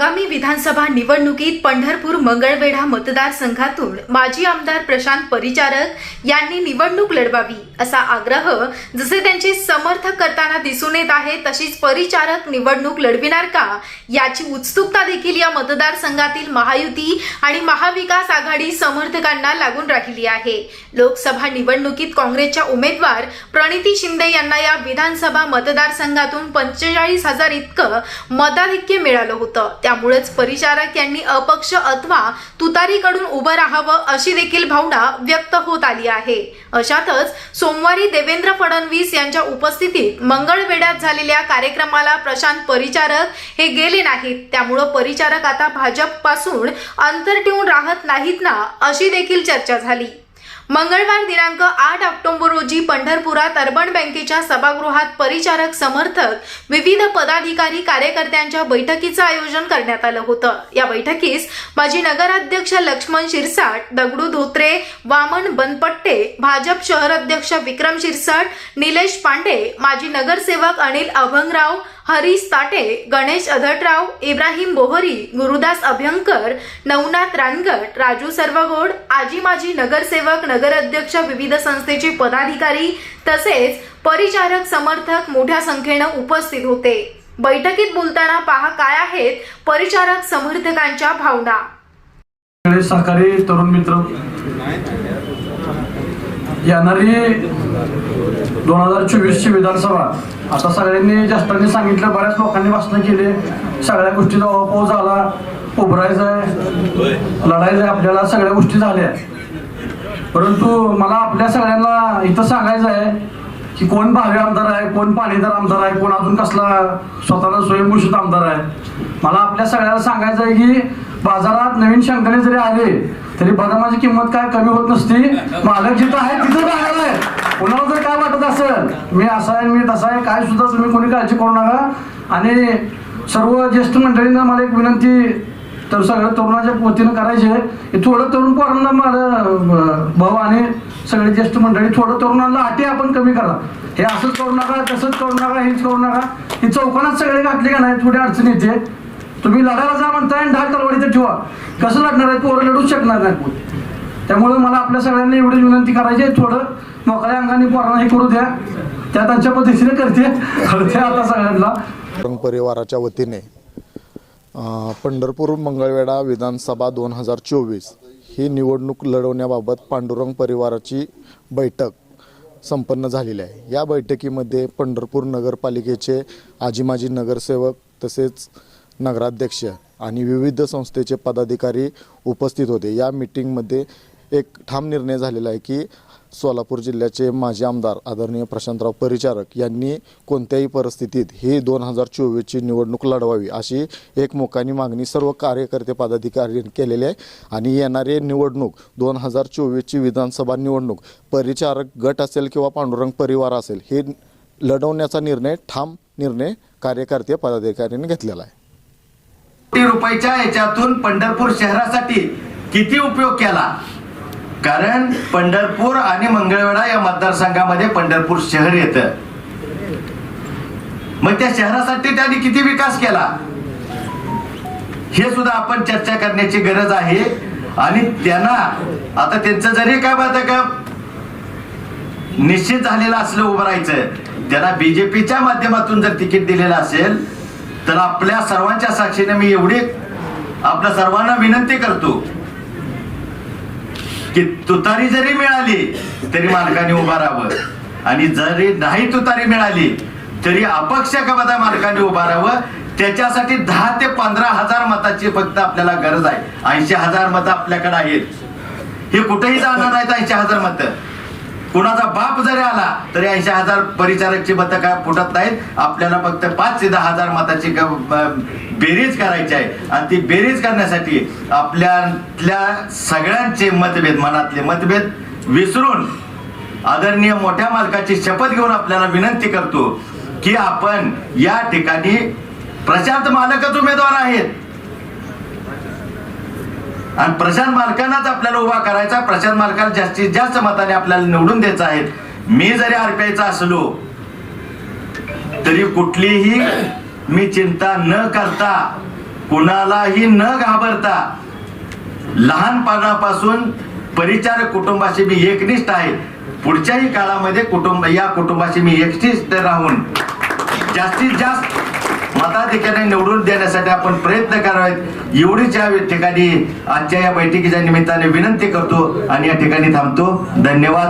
आगामी विधानसभा निवडणुकीत पंढरपूर मंगळवेढा मतदारसंघातून माजी आमदार प्रशांत परिचारक यांनी निवडणूक लढवावी असा आग्रह जसे त्यांचे समर्थक करताना दिसून येत आहे तशीच परिचारक निवडणूक लढविणार का याची उत्सुकता देखील या मतदारसंघातील महायुती आणि महाविकास आघाडी समर्थकांना लागून राहिली आहे. लोकसभा निवडणुकीत काँग्रेसच्या उमेदवार प्रणिती शिंदे यांना या विधानसभा मतदारसंघातून पंचेचाळीस हजार इतकं मताधिक्य मिळालं होतं. त्यामुळेच परिचारक यांनी अपक्ष अथवा तुतारीकडून उभं राहावं अशी देखील भावना व्यक्त होत आली आहे. अशातच सोमवारी देवेंद्र फडणवीस यांच्या उपस्थितीत मंगळवेढ्यात झालेल्या कार्यक्रमाला प्रशांत परिचारक हे गेले नाहीत. त्यामुळं परिचारक आता भाजपपासून अंतर ठेवून राहत नाहीत ना अशी देखील चर्चा झाली. मंगळवार दिनांक आठ ऑक्टोबर रोजी पंढरपुरात अर्बन बँकेच्या सभागृहात परिचारक समर्थक विविध पदाधिकारी कार्यकर्त्यांच्या बैठकीचं आयोजन करण्यात आलं होतं. या बैठकीस माजी नगराध्यक्ष लक्ष्मण शिरसाट दगडू धोत्रे वामन बनपट्टे भाजप शहर अध्यक्ष विक्रम शिरसाट निलेश पांडे माजी नगरसेवक अनिल अभंगराव हरीश ताटे गणेश अधटराव इब्राहिम बोहरी गुरुदास अभ्यंकर नवनाथ रानगट राजू सर्वगोड आजी माजी नगरसेवक नगराध्यक्ष विविध संस्थेचे पदाधिकारी तसेच परिचारक समर्थक मोठ्या संख्येनं उपस्थित होते. बैठकीत बोलताना पहा काय आहेत परिचारक समर्थकांच्या भावना. सहकारी तरुण मित्र येणारी दोन हजार चोवीसची विधानसभा. आता सगळ्यांनी जास्तांनी सांगितलं बऱ्याच लोकांनी भाषण केले. सगळ्या गोष्टीचा अभाव झाला. उभरायचं आहे. लढायचं आहे. आपल्याला सगळ्या गोष्टी झाल्या. परंतु मला आपल्या सगळ्यांना इथं सांगायचं आहे की कोण भावे आमदार आहे कोण पाणीदार आमदार आहे कोण अजून कसला स्वतःला स्वयंघोषित आमदार आहे. मला आपल्या सगळ्याला सांगायचं आहे की बाजारात नवीन शंकरे जरी आले तरी बदामाची किंमत काय कमी होत नसती. मालक जिथं आहे तिथं बाहेर आहे. कोणाला जर काय वाटत असेल? मी असा आहे मी तसा आहे काय सुद्धा तुम्ही कोणी काळजी करू नका. आणि सर्व ज्येष्ठ मंडळींना मला एक विनंती तर सगळं तरुणाच्या वतीनं करायचे हे थोडं तरुण पोरांना मला भाऊ आणि सगळे ज्येष्ठ मंडळी थोडं तरुणांना अटी आपण कमी करा. हे असंच करू नका तसंच करू नका हेच करू नका. ही चौकोनात सगळे घातले का नाही थोडी अडचण येते. तुम्ही लढायला जा म्हणताय आणि ढाल तलवारी तर ठेवा. कसं लढणार आहे पोरं लढूच शकणार नाही त्यामुळे मला आपल्या सगळ्यांना एवढी विनंती करायची आहे थोडं मोकळ्या अंगाने पोरांना हे करू द्या. त्या त्यांच्या पद्धतीने करते. करते आता सगळ्यांना. परिवाराच्या वतीने पंढरपूर मंगळवेढा विधानसभा दोन हजार चोवीस ही निवडणूक लढवण्याबाबत पांडुरंग परिवाराची बैठक संपन्न झालेली आहे. या बैठकीमध्ये पंढरपूर नगरपालिकेचे आजी माजी नगरसेवक तसेच नगराध्यक्ष आणि विविध संस्थेचे पदाधिकारी उपस्थित होते. या मीटिंगमध्ये एक ठाम निर्णय झालेला आहे की सोलापूर जिल्ह्याचे माजी आमदार आदरणीय प्रशांतराव परिचारक यांनी कोणत्याही परिस्थितीत ही दोन हजार चोवीसची निवडणूक लढवावी अशी एक मागणी सर्व कार्यकर्ते पदाधिकाऱ्यांनी केलेली आहे. आणि येणारी निवडणूक दोन हजार चोवीसची विधानसभा निवडणूक परिचारक गट असेल किंवा पांडुरंग परिवार असेल हे लढवण्याचा निर्णय ठाम निर्णय कार्यकर्ते पदाधिकाऱ्यांनी घेतलेला आहे. कोटी रुपयाच्या याच्यातून पंढरपूर शहरासाठी किती उपयोग केला? कारण पंढरपूर आणि मंगळवेढा या मतदारसंघामध्ये पंढरपूर शहर येतं. मग त्या शहरासाठी त्यांनी किती विकास केला? हे सुद्धा आपण चर्चा करण्याची गरज आहे. आणि त्यांना आता त्यांचं जरी काय बात का निश्चित झालेलं असलं उभं राहायचं त्यांना बीजेपीच्या माध्यमातून जर तिकीट दिलेलं असेल तर आपल्या सर्वांच्या साक्षीने मी एवढी आपल्या सर्वांना विनंती करतो. की तुतारी जरी मिळाली तरी मालकाने उभा राहावं. आणि जरी नाही तुतारी मिळाली तरी अपक्ष कबदा मालकाने उभा राहावं. त्याच्यासाठी दहा ते पंधरा हजार मताची फक्त आपल्याला गरज आहे. ऐंशी हजार मतं आपल्याकडे आहेत. हे कुठेही जाणार नाहीत ऐंशी हजार मतं. कुणाचा बाप जरी आला तरी ऐंशी हजार परिचारकची मतं काय फुटत नाहीत. आपल्याला फक्त पाच ते दहा हजार मताची ग- बेरीज करायची आहे. आणि ती बेरीज करण्यासाठी आपल्यातल्या सगळ्यांचे मतभेद मनातले मतभेद विसरून आदरणीय मोठ्या मालकाची शपथ घेऊन आपल्याला विनंती करतो की आपण या ठिकाणी प्रशांत मालकच उमेदवार आहेत. आणि प्रशांत मालकांनाच आपल्याला उभा करायचा प्रशांत मालकाला जास्तीत जास्त मताने आपल्याला निवडून द्यायचं आहे मी जरी आरपीआयचा असलो तरी कुठलीही मी चिंता न करता कुणालाही न घाबरता लहानपणापासून परिचारक कुटुंबाशी मी एकनिष्ठ आहे. पुढच्याही काळामध्ये कुटुंब या कुटुंबाशी मी एकनिष्ठ राहून जास्तीत जास्त मताधिकाऱ्यांना निवडून देण्यासाठी आपण प्रयत्न करावेत. एवढीच या ठिकाणी आजच्या या बैठकीच्या निमित्ताने विनंती करतो आणि या ठिकाणी थांबतो. धन्यवाद.